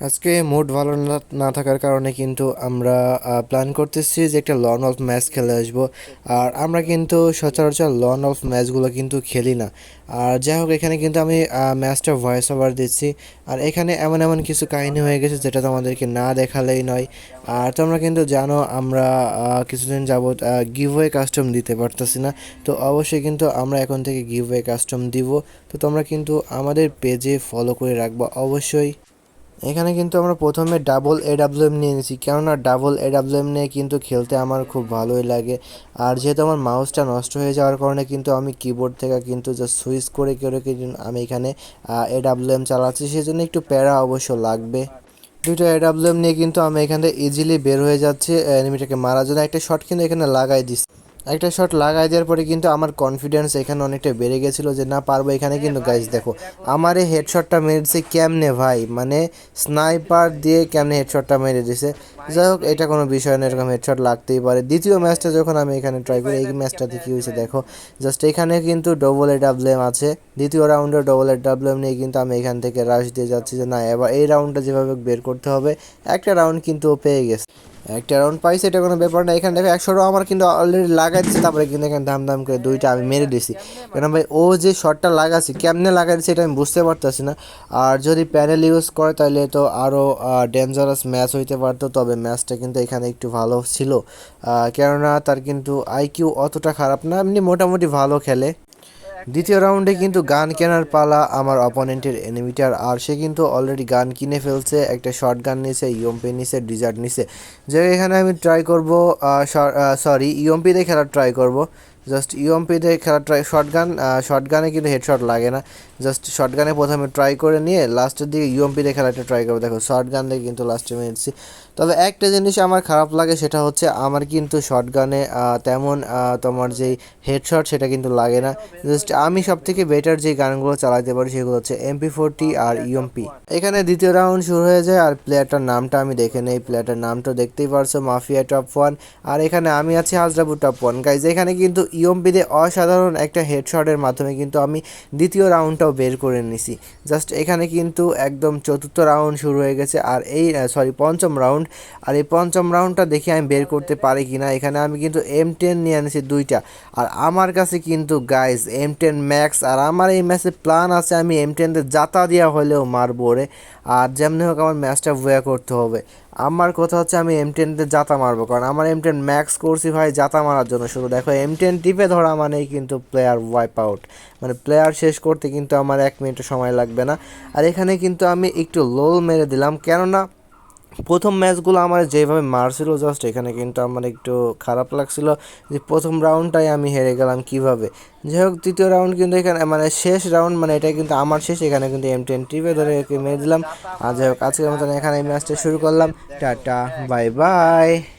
আজকে মুড ভালো না থাকার কারণে কিন্তু আমরা প্ল্যান করতেছি যে একটা লন অফ ম্যাচ খেলে আসব। আর আমরা কিন্তু সচরাচর লন অফ ম্যাচগুলো কিন্তু খেলি না। আর যাই হোক, এখানে কিন্তু আমি ম্যাচটা ভয়েস ওভার দিচ্ছি। আর এখানে এমন এমন কিছু কাহিনী হয়ে গেছে যেটা তোমাদেরকে না দেখালেই নয়। আর তোমরা কিন্তু জানো আমরা কিছুদিন যাবৎ গিভওয়ে কাস্টম দিতে পারতেছি না। তো অবশ্যই কিন্তু আমরা এখন থেকে গিভওয়ে কাস্টম দিব। তো তোমরা কিন্তু আমাদের পেজে ফলো করে রাখবা অবশ্যই। এখানে কিন্তু আমরা প্রথমে ডাবল এডাব্লিউএম নিয়ে নিয়েছি। কেননা ডাবল এডাব্লিউএম নিয়ে কিন্তু খেলতে আমার খুব ভালোই লাগে। আর যেহেতু আমার মাউসটা নষ্ট হয়ে যাওয়ার কারণে কিন্তু আমি কিবোর্ড থেকে কিন্তু জাস্ট সুইচ করে করে আমি এখানে এডাব্লিউএম চালাচ্ছি। সেই জন্য একটু প্যারা অবশ্য লাগবে। দুইটা এডাব্লিউএম নিয়ে কিন্তু আমি এখানে ইজিলি বের হয়ে যাচ্ছি। এনিমিটাকে মারার জন্য একটা শট কিন্তু এখানে লাগাই দিচ্ছি। একটা শট লাগাই দেওয়ার পরে কিন্তু আমার কনফিডেন্স এখানে অনেকটা বেড়ে গেছিল যে না, পারব এখানে কিন্তু গাইজ দেখো, আমার এই হেডশটটা মেরেছে কেমনে ভাই? মানে স্নাইপার দিয়ে কেমনে হেডশটটা মেরে দিছে? যাই হোক, এটা কোনো বিষয় না, এরকম হেডশট লাগতেই পারে। দ্বিতীয় ম্যাচটা যখন আমি এখানে ট্রাই করি, এই ম্যাচটাতে কী হয়েছে, দেখো জাস্ট এখানে কিন্তু ডবল এ ডাব্লিউএম আছে। দ্বিতীয় রাউন্ডে ডবল এ ডাব্লিউএম নিয়ে কিন্তু আমি এখান থেকে রাশ দিয়ে যাচ্ছি যে না, এবার এই রাউন্ডটা যেভাবে বের করতে হবে, একটা রাউন্ড কিন্তু ও পেয়ে গেছে। একটা রাউন্ড পাইছে, এটা কোনো ব্যাপার না। এখানে দেখো একশো আমার কিন্তু অলরেডি লাগাই দিচ্ছে তারপরে কিন্তু এখানে দাম দাম করে দুইটা আমি মেরে দিছি কেন ভাই, ও যে শটটা লাগাচ্ছে কেমনে লাগাই দিচ্ছে এটা আমি বুঝতে পারতেছি না। আর যদি প্যানেল ইউজ করে, তাহলে তো আরও ডেঞ্জারাস ম্যাচ হইতে পারতো, তবে ম্যাচটা কিন্তু এখানে একটু ভালো ছিল। কেননা তার কিন্তু আইকিউ অতটা খারাপ না, এমনি মোটামুটি ভালো খেলে। দ্বিতীয় রাউন্ডে কিন্তু গান কেনার পালা আমার অপোনেন্টের এনিমিটার, আর সে কিন্তু অলরেডি গান কিনে ফেলছে, একটা শর্ট গান নিছে ইয়ম্পি নিছে ডিজার্ট নিছে। যে এখানে আমি ট্রাই করব সরি ইয়ম্পিতে খেলার ট্রাই করব। জাস্ট ইয়ম্পিতে খেলা ট্রাই শর্ট গান শর্ট গানে কিন্তু হেডশট লাগে না। জাস্ট শর্ট গানে প্রথমে ট্রাই করে নিয়ে লাস্টের দিকে ইউএমপিতে খেলাটা ট্রাই করব। দেখো শর্ট গান দিয়ে কিন্তু লাস্টে মেরেছি তবে একটা জিনিস আমার খারাপ লাগে, সেটা হচ্ছে আমার কিন্তু শর্ট গানে তেমন তোমার যেই হেডশট সেটা কিন্তু লাগে না। জাস্ট আমি সব থেকে বেটার যে গানগুলো চালাতে পারি, সেগুলো হচ্ছে এমপি ফোরটি আর ইউএমপি এখানে দ্বিতীয় রাউন্ড শুরু হয়ে যায়, আর প্লেয়ারটার নামটা আমি দেখে নেই। প্লেয়ারটার নামটা দেখতেই পারছ মাফিয়া টপ ওয়ান আর এখানে আমি আছি হাজরাবু টপ ওয়ান গাইজ এখানে কিন্তু ইউএমপিতে অসাধারণ একটা হেডশটের মাধ্যমে কিন্তু আমি দ্বিতীয় রাউন্ডটাও বের করে নিছি। জাস্ট এখানে কিন্তু একদম চতুর্থ রাউন্ড শুরু হয়ে গেছে আর এই সরি পঞ্চম রাউন্ড আর এই পঞ্চম রাউন্ডটা দেখে আমি বের করতে পারি কি না এখানে আমি কিন্তু এম টেন নিয়ে আনিছি দুইটা। আর আমার কাছে কিন্তু গাইজ এম টেন ম্যাক্স আর আমার এই ম্যাচে প্ল্যান আছে আমি এম টেনতে জাতা দেওয়া হলেও মারবো রে আর যেমনি হোক আমার ম্যাচটা ভয়া করতে হবে। আমার কথা হচ্ছে আমি এম টেনতে জাতা মারবো, কারণ আমার এম টেন ম্যাক্স করছি ভাই জাতা মারার জন্য। শুধু দেখো এম টেন টিপে ধরা মানেই কিন্তু প্লেয়ার ওয়াইপ আউট মানে প্লেয়ার শেষ করতে কিন্তু আমার এক মিনিট সময় লাগবে না। আর এখানে কিন্তু আমি একটু লোল মেরে দিলাম, কেননা প্রথম ম্যাচগুলো আমার যেভাবে মারছিল জাস্ট এখানে কিন্তু আমার একটু খারাপ লাগছিল যে প্রথম রাউন্ডটাই আমি হেরে গেলাম কীভাবে। যাই হোক, তৃতীয় রাউন্ড কিন্তু এখানে মানে শেষ রাউন্ড মানে এটাই কিন্তু আমার শেষ, এখানে কিন্তু এম টেন টিভে ধরে মেরে দিলাম। আর যাই হোক, আজকের মতন এখানে এই ম্যাচটা শুরু করলাম। Tata bye bye